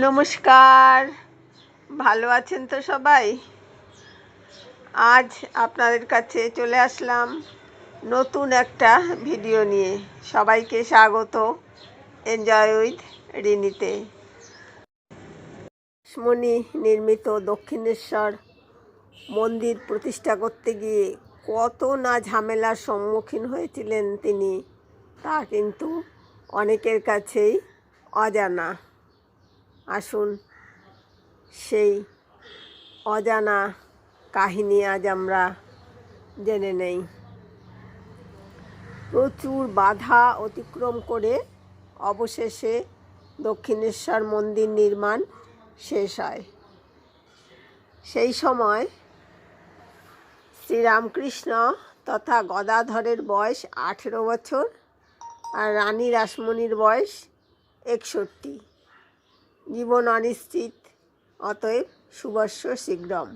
নমস্কার। ভালো আছেন তো সবাই? আজ আপনাদের কাছে চলে আসলাম নতুন একটা ভিডিও নিয়ে। সবাইকে স্বাগত এনজয় উইথ রিনিতে। মণি নির্মিত দক্ষিণেশ্বর মন্দির প্রতিষ্ঠা করতে গিয়ে কত না ঝামেলার সম্মুখীন হয়েছিলেন তিনি, তা কিন্তু অনেকের কাছেই অজানা। আসুন। সেই অজানা কাহিনী আজ আমরা জেনে নেই। প্রচুর বাধা অতিক্রম করে অবশেষে দক্ষিণেশ্বর মন্দির নির্মাণ শেষ হয়। সেই সময় শ্রীরামকৃষ্ণ তথা গদাধরের বয়স আঠেরো বছর আর রানী রাসমণির বয়স একষট্টি। জীবন অনিশ্চিত, অতএব শুভস্য শীঘ্রম।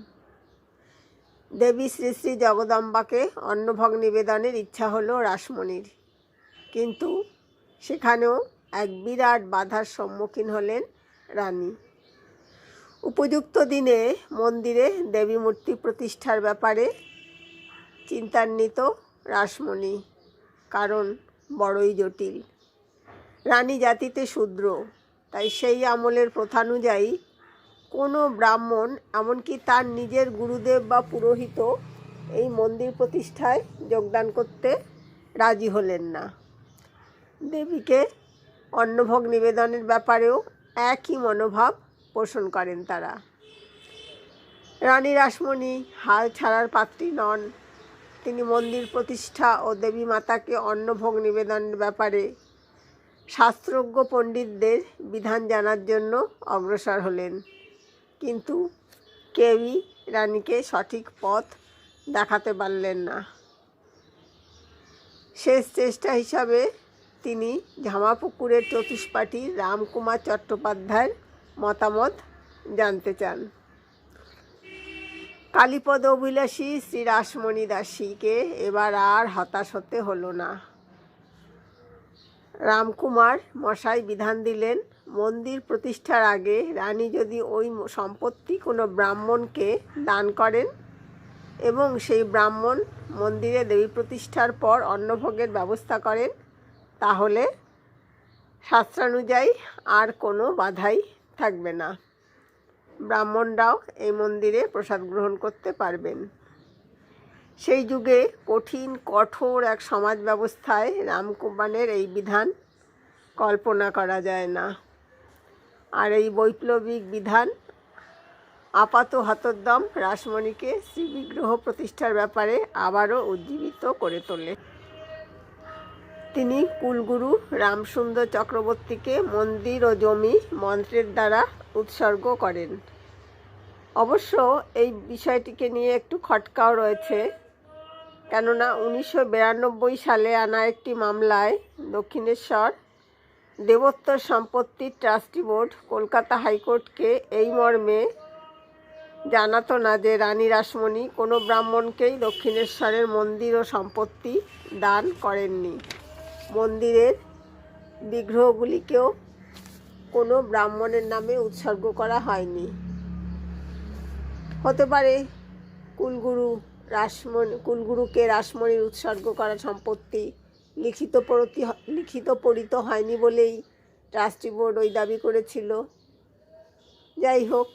দেবী শ্রী শ্রী জগদম্বাকে অন্নভোগ নিবেদনের ইচ্ছা হলো রাসমণির। কিন্তু সেখানেও এক বিরাট বাধার সম্মুখীন হলেন রানী। উপযুক্ত দিনে মন্দিরে দেবী মূর্তি প্রতিষ্ঠার ব্যাপারে চিন্তান্বিত রাসমণি, কারণ বড়ই জটিল। রানী জাতিতে শূদ্র তাই সেই আমলের প্রথানুযায়ী কোনো ব্রাহ্মণ, এমনকি তার নিজের গুরুদেব বা পুরোহিত এই মন্দির প্রতিষ্ঠায় যোগদান করতে রাজি হলেন না। দেবীকে অন্নভোগ নিবেদনের ব্যাপারেও একই মনোভাব পোষণ করেন তারা। রানী রাসমণি হাল ছাড়ার পাত্রী নন। তিনি মন্দির প্রতিষ্ঠা ও দেবী মাতাকে অন্নভোগ নিবেদনের ব্যাপারে শাস্ত্রজ্ঞ পণ্ডিতদের বিধান জানার জন্য অগ্রসর হলেন। কিন্তু কেউই রানীকে সঠিক পথ দেখাতে পারলেন না। শেষ চেষ্টা হিসাবে তিনি ঝামাপুকুরের চতুষ্পাঠী রামকুমার চট্টোপাধ্যায়ের মতামত জানতে চান। কালীপদ অভিলাষী শ্রী রাসমণি দাসীকে এবার আর হতাশ হতে হলো না। রামকুমার মশাই বিধান দিলেন, মন্দির প্রতিষ্ঠার আগে রানী যদি ওই সম্পত্তি কোনো ব্রাহ্মণকে দান করেন এবং সেই ব্রাহ্মণ মন্দিরে দেবী প্রতিষ্ঠার পর অন্নভোগের ব্যবস্থা করেন, তাহলে শাস্ত্রানুযায়ী আর কোনো বাধাই থাকবে না। ব্রাহ্মণরাও এই মন্দিরে প্রসাদ গ্রহণ করতে পারবেন। সেই যুগে কঠিন, কঠোর এক সমাজ ব্যবস্থায় রামকুমারের এই বিধান কল্পনা করা যায় না। আর এই বৈপ্লবিক বিধান আপাত হতোদ্যম রাসমণিকে শ্রীবিগ্রহ প্রতিষ্ঠার ব্যাপারে আবারও উজ্জীবিত করে তোলে। তিনি কুলগুরু রামসুন্দর চক্রবর্তীকে মন্দির ও জমি মন্ত্রের দ্বারা উৎসর্গ করেন। অবশ্য এই বিষয়টিকে নিয়ে একটু খটকাও রয়েছে। কেননা উনিশশো বিরানব্বই সালে আনা একটি মামলায় দক্ষিণেশ্বর দেবোত্তর সম্পত্তির ট্রাস্টি বোর্ড কলকাতা হাইকোর্টকে এই মর্মে জানাতো না যে রানী রাসমণি কোনো ব্রাহ্মণকেই দক্ষিণেশ্বরের মন্দির ও সম্পত্তি দান করেননি। মন্দিরের বিগ্রহগুলিকেও কোনো ব্রাহ্মণের নামে উৎসর্গ করা হয়নি। হতে পারে কুলগুরু রাসমণি, কুলগুরুকে রাসমণির উৎসর্গ করা সম্পত্তি লিখিত প্রতি, লিখিত পরিত হয়নি বলেই ট্রাস্টি বোর্ড ওই দাবি করেছিল। যাই হোক,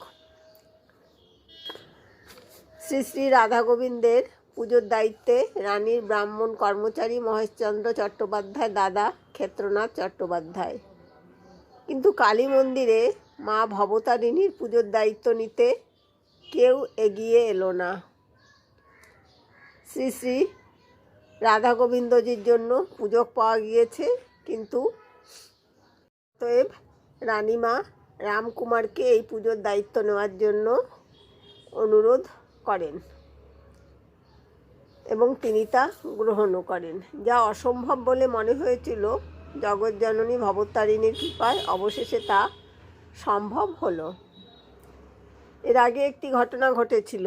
শ্রী শ্রী রাধা গোবিন্দের পুজোর দায়িত্বে রানীর ব্রাহ্মণ কর্মচারী মহেশচন্দ্র চট্টোপাধ্যায়, দাদা ক্ষেত্রনাথ চট্টোপাধ্যায়। কিন্তু কালী মন্দিরে মা ভবতারিণীর পুজোর দায়িত্ব নিতে কেউ এগিয়ে এলো না। শ্রী শ্রী রাধা গোবিন্দজির জন্য পূজক পাওয়া গিয়েছে, কিন্তু অতএব রানীমা রামকুমারকে এই পুজোর দায়িত্ব নেওয়ার জন্য অনুরোধ করেন এবং তিনি তা গ্রহণও করেন। যা অসম্ভব বলে মনে হয়েছিল জগৎজননী ভবতারিণীর কৃপায় অবশেষে তা সম্ভব হলো। এর আগে একটি ঘটনা ঘটেছিল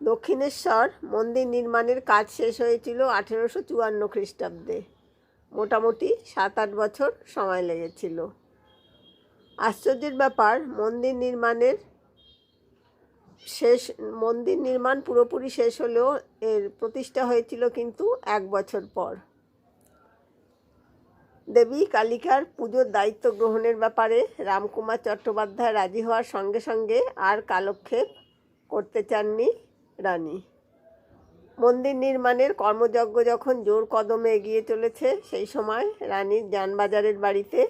দক্ষিণেশ্বর মন্দির নির্মাণের কাজ শেষ হয়েছিল আঠেরোশো চুয়ান্ন খ্রিস্টাব্দে। মোটামুটি সাত আট বছর সময় লেগেছিল। আশ্চর্যের ব্যাপার, মন্দির নির্মাণের শেষ, মন্দির নির্মাণ পুরোপুরি শেষ হলেও এর প্রতিষ্ঠা হয়েছিল কিন্তু এক বছর পর। দেবী কালিকার পুজোর দায়িত্ব গ্রহণের ব্যাপারে রামকুমার চট্টোপাধ্যায় রাজি হওয়ার সঙ্গে সঙ্গে আর কালক্ষেপ করতে চাননি রানী। মন্দির নির্মাণের কর্মযজ্ঞ যখন জোর কদমে এগিয়ে চলেছে, সেই সময় রানীর যানবাজারের বাড়িতে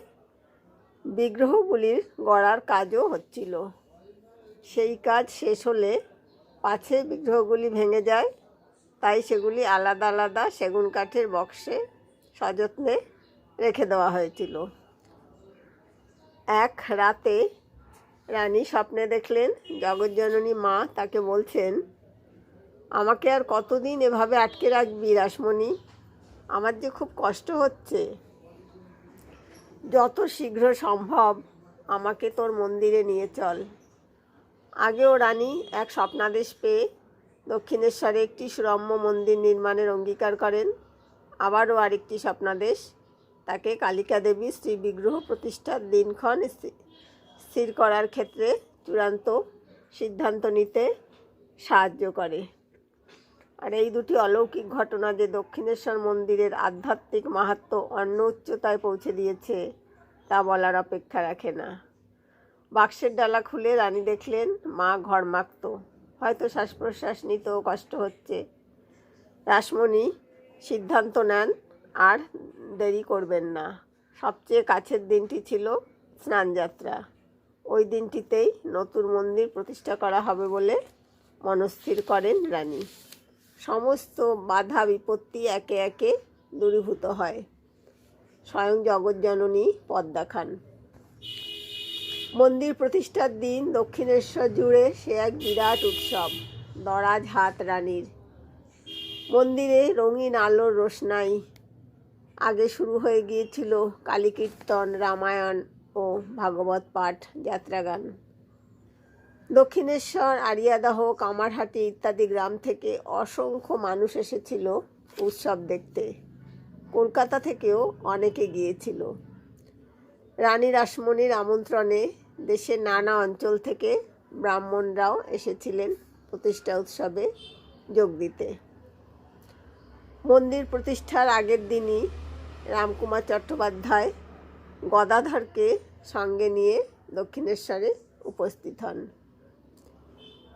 বিগ্রহগুলির গড়ার কাজও হচ্ছিল। সেই কাজ শেষ হলে পাছে বিগ্রহগুলি ভেঙে যায়, তাই সেগুলি আলাদা আলাদা সেগুন কাঠের বক্সে সযত্নে রেখে দেওয়া হয়েছিল। এক রাতে রানী স্বপ্নে দেখলেন, জগজ্জননী মা তাকে বলছেন আমাকে আর কতদিন এভাবে আটকে রাখবি রাসমণি? আমার যে খুব কষ্ট হচ্ছে। যত শীঘ্র সম্ভব আমাকে তোর মন্দিরে নিয়ে চল। আগেও রানী এক স্বপ্নাদেশ পেয়ে দক্ষিণেশ্বরে একটি সুরম্য মন্দির নির্মাণের অঙ্গীকার করেন। আবারও আরেকটি স্বপ্নাদেশ। তাকে কালিকা দেবী শ্রী বিগ্রহ প্রতিষ্ঠার দিনক্ষণ স্থির করার ক্ষেত্রে চূড়ান্ত সিদ্ধান্ত নিতে সাহায্য করে। আর এই দুটি অলৌকিক ঘটনা যে দক্ষিণেশ্বর মন্দিরের আধ্যাত্মিক মাহাত্ম অন্য উচ্চতায় পৌঁছে দিয়েছে, তা বলার অপেক্ষা রাখে না। বাক্সের ডালা খুলে রানী দেখলেন, মা ঘর মাখত। হয়তো শ্বাস প্রশ্বাস নিতেও কষ্ট হচ্ছে। রাসমণি, সিদ্ধান্ত নেন, আর দেরি করবেন না। সবচেয়ে কাছের দিনটি ছিল স্নানযাত্রা। ওই দিনটিতেই নতুন মন্দির প্রতিষ্ঠা করা হবে বলে মনস্থির করেন রানী। সমস্ত বাধা বিপত্তি একে একে দূরীভূত হয়। স্বয়ং জগজ্জননী পদ্মা খান মন্দির প্রতিষ্ঠার দিন দক্ষিণেশ্বর জুড়ে সে এক বিরাট উৎসব, দরাজ হাত রানীর। মন্দিরে রঙিন আলোর রোশনাই। আগে শুরু হয়ে গিয়েছিল কালী কীর্তন রামায়ণ ও ভাগবত পাঠ, যাত্রাগান। দক্ষিণেশ্বর আরিয়াদহ কামারহাটি ইত্যাদি গ্রাম থেকে অসংখ্য মানুষ এসেছিল উৎসব দেখতে। কলকাতা থেকেও অনেকে গিয়েছিল। রানী রাসমণির আমন্ত্রণে দেশের নানা অঞ্চল থেকে ব্রাহ্মণরাও এসেছিলেন প্রতিষ্ঠা উৎসবে যোগ দিতে। মন্দির প্রতিষ্ঠার আগের দিনই রামকুমার চট্টোপাধ্যায় গদাধরকে সঙ্গে নিয়ে দক্ষিণেশ্বরে উপস্থিত হন।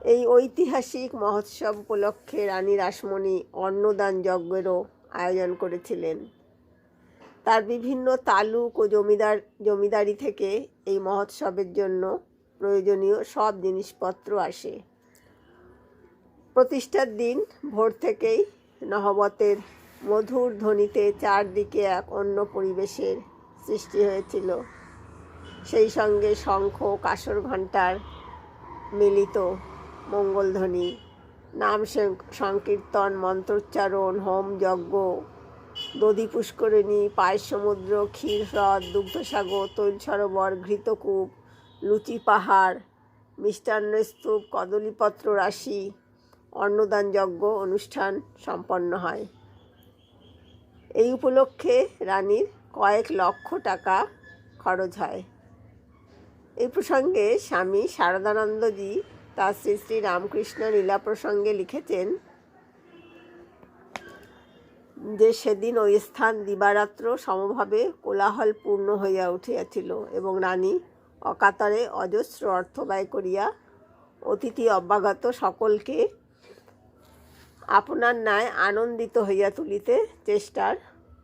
এই ঐতিহাসিক মহোৎসব উপলক্ষে রানী রাসমণি অন্নদান যজ্ঞেরও আয়োজন করেছিলেন। তার বিভিন্ন তালুক ও জমিদার, জমিদারি থেকে এই মহোৎসবের জন্য প্রয়োজনীয় সব জিনিসপত্র আসে। প্রতিষ্ঠার দিন ভোর থেকেই নহবতের মধুর ধ্বনিতে চারদিকে এক অন্য পরিবেশের সৃষ্টি হয়েছিল। সেই সঙ্গে শঙ্খ কাসর ঘণ্টার মিলিত মঙ্গলধ্বনি, নাম সংকীর্তন, মন্ত্রোচ্চারণ, হোম যজ্ঞ, দধি পুষ্করিণী পায়েস সমুদ্র, ক্ষীর হ্রদ, দুগ্ধসাগর, তৈল সরোবর, ঘৃতকূপ, লুচি পাহাড়, মিষ্টান্ন স্তূপ, কদলীপত্র রাশি, অন্নদান যজ্ঞ অনুষ্ঠান সম্পন্ন হয়। এই উপলক্ষে রানীর কয়েক লক্ষ টাকা খরচ হয়। এই প্রসঙ্গে স্বামী শারদানন্দজি তার শ্রী শ্রী রামকৃষ্ণ লীলা প্রসঙ্গে লিখেছেন যে সেদিন ওই স্থান দিবারাত্র সমভাবে কোলাহল পূর্ণ হইয়া উঠিয়াছিল এবং রানী অকাতরে অজস্র অর্থ ব্যয় করিয়া অতিথি অভ্যাগত সকলকে আপনার ন্যায় আনন্দিত হইয়া তুলিতে চেষ্টার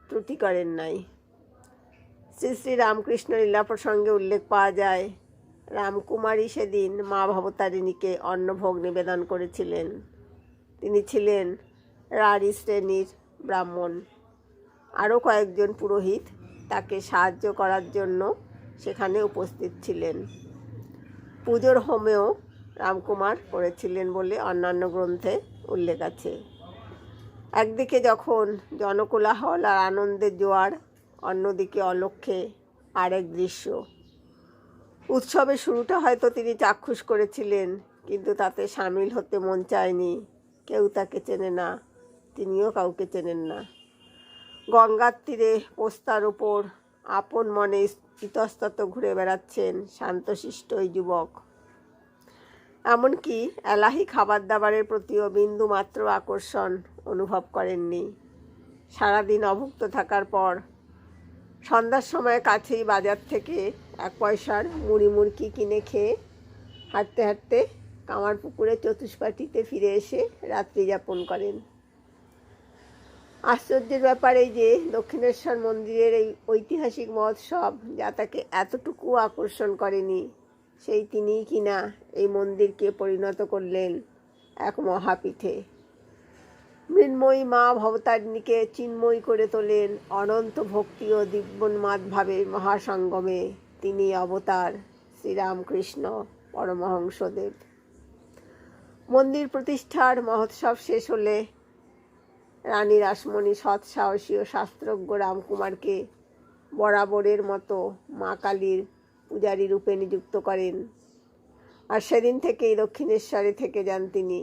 ত্রুটি করেন নাই। শ্রী শ্রী রামকৃষ্ণ লীলা প্রসঙ্গে উল্লেখ পাওয়া যায় রামকুমারী সেদিন মা ভবতারিণীকে অন্নভোগ নিবেদন করেছিলেন। তিনি ছিলেন রাঢ়ী শ্রেণির ব্রাহ্মণ। আরও কয়েকজন পুরোহিত তাকে সাহায্য করার জন্য সেখানে উপস্থিত ছিলেন। পুজোর হোমেও রামকুমার করেছিলেন বলে অন্যান্য গ্রন্থে উল্লেখ আছে। একদিকে যখন জনকোলাহল আর আনন্দের জোয়ার, অন্যদিকে অলক্ষ্যে আরেক দৃশ্য। উৎসবের শুরুটা হয়তো তিনি চাক্ষুষ করেছিলেন, কিন্তু তাতে সামিল হতে মন চায়নি। কেউ তাকে চেনে না, তিনিও কাউকে চেনেন না। গঙ্গার তীরে পোস্তার ওপর আপন মনে ইতস্তত ঘুরে বেড়াচ্ছেন শান্তশিষ্ট ওই যুবক। এমনকি এলাহি খাবার দাবারের প্রতিও বিন্দু মাত্র আকর্ষণ অনুভব করেননি। সারাদিন অভুক্ত থাকার পর সন্ধ্যার সময় কাছেই বাজার থেকে এক পয়সার মুড়ি মুড়কি কিনে খেয়ে হাঁটতে হাঁটতে কামার পুকুরে চতুষ্পাটিতে ফিরে এসে রাত্রি যাপন করেন। আশ্চর্যের ব্যাপার এই যে দক্ষিণেশ্বর মন্দিরের এই ঐতিহাসিক মহোৎসব যা তাকে এতটুকু আকর্ষণ করেনি, সেই তিনিই কিনা এই মন্দিরকে পরিণত করলেন এক মহাপীঠে। মৃন্ময়ী মা ভবতারিণীকে চিন্ময়ী করে তোলেন অনন্ত ভক্তি ও দিব্যন্মাদ ভাবে মহাসঙ্গমে তিনি অবতার শ্রীরামকৃষ্ণ পরমহংসদেব। মন্দির প্রতিষ্ঠার মহোৎসব শেষ হলে রানী রাসমণি সৎ সাহসী ও শাস্ত্রজ্ঞ রামকুমারকে বরাবরের মতো মা কালীর পূজারী রূপে নিযুক্ত করেন। আর সেদিন থেকেই দক্ষিণেশ্বরে থেকে যান তিনি।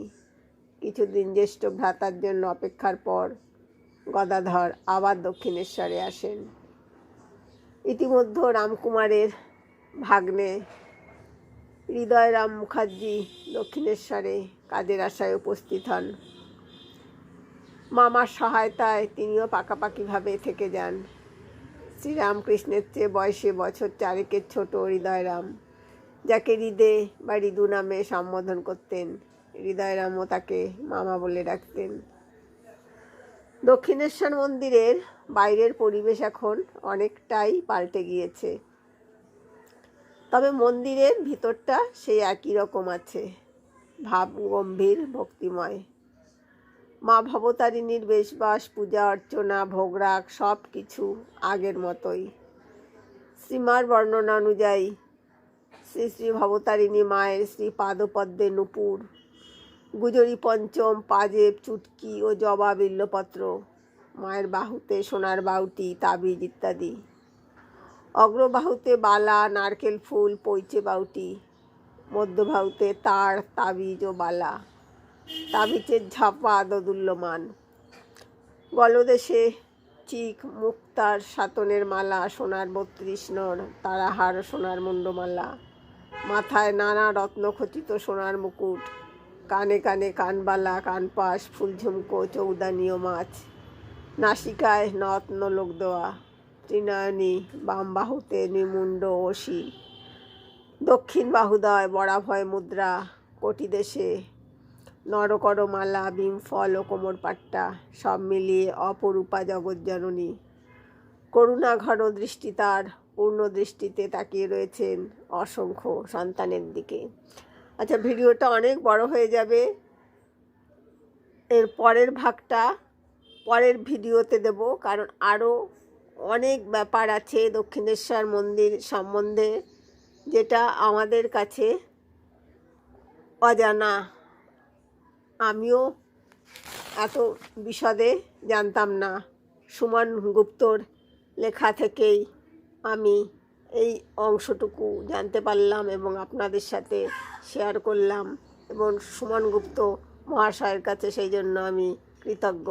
কিছুদিন জ্যেষ্ঠ ভ্রাতার জন্য অপেক্ষার পর গদাধর আবার দক্ষিণেশ্বরে আসেন। ইতিমধ্যে রামকুমারের ভাগ্নে হৃদয়রাম মুখার্জি দক্ষিণেশ্বরে কাজের আশায় উপস্থিত হন। মামার সহায়তায় তিনিও পাকাপাকিভাবে থেকে যান। শ্রীরামকৃষ্ণের চেয়ে বয়সে বছর চারেকের ছোট হৃদয়রাম, যাকে হৃদে বা ঋদু নামে সম্বোধন করতেন হৃদয়রামও তাকে মামা বলে ডাকতেন। দক্ষিণেশ্বর মন্দিরের বাইরের পরিবেশ এখন অনেকটাই পাল্টে গিয়েছে। তবে মন্দিরের ভিতরটা সেই একই রকম আছে ভাব গম্ভীর ভক্তিময়। মা ভবতারিণীর বেশবাস, পূজা অর্চনা, ভোগরাগ সব কিছু আগের মতোই। শ্রীমার বর্ণনা অনুযায়ী শ্রী শ্রী ভবতারিণী মায়ের শ্রী পাদপদ্মে নুপুর গুজরি, পঞ্চম, পাজেব, চুটকি ও জবা বিল্লপত্র, মায়ের বাহুতে সোনার বাউটি, তাবিজ ইত্যাদি। অগ্রবাহুতে বালা, নারকেল ফুল, পৈচে বাউটি, মধ্যবাহুতে তার, তাবিজ ও বালা। তাবিজের ঝাপা দোদুল্যমান। গলদেশে চিক, মুক্তার সাতনের মালা, সোনার বত্রিশ নর, তারাহার সোনার মুন্ডমালা। মাথায় নানা রত্নখচিত সোনার মুকুট। কানে কানে কানবালা, কানপাশ, ফুলঝুমকো চৌদানীয় মাছ, নাসিকায় নত লোক দেওয়া ত্রিনয়নী, বাম বাহুতে নিমুণ্ড ওসি, দক্ষিণ বাহুদয়, বরাভয় মুদ্রা, কোটি দেশে, নরকরমালা বিমফল ও কোমর পাট্টা, সব মিলিয়ে অপরূপা জগজ্জননী করুণাঘর দৃষ্টি তার, পূর্ণ দৃষ্টিতে তাকিয়ে রয়েছেন অসংখ্য সন্তানের দিকে। আচ্ছা ভিডিওটা অনেক বড় হয়ে যাবে। এর পরের ভাগটা পরের ভিডিওতে দেব, কারণ আরও অনেক ব্যাপার আছে দক্ষিণেশ্বর মন্দির সম্বন্ধে, যেটা আমাদের কাছে অজানা। আমিও এত বিশদে জানতাম না। সুমন গুপ্তর লেখা থেকেই আমি এই অংশটুকু জানতে পারলাম এবং আপনাদের সাথে শেয়ার করলাম এবং সুমন গুপ্ত মহাশয়ের কাছে সেই জন্য আমি কৃতজ্ঞ।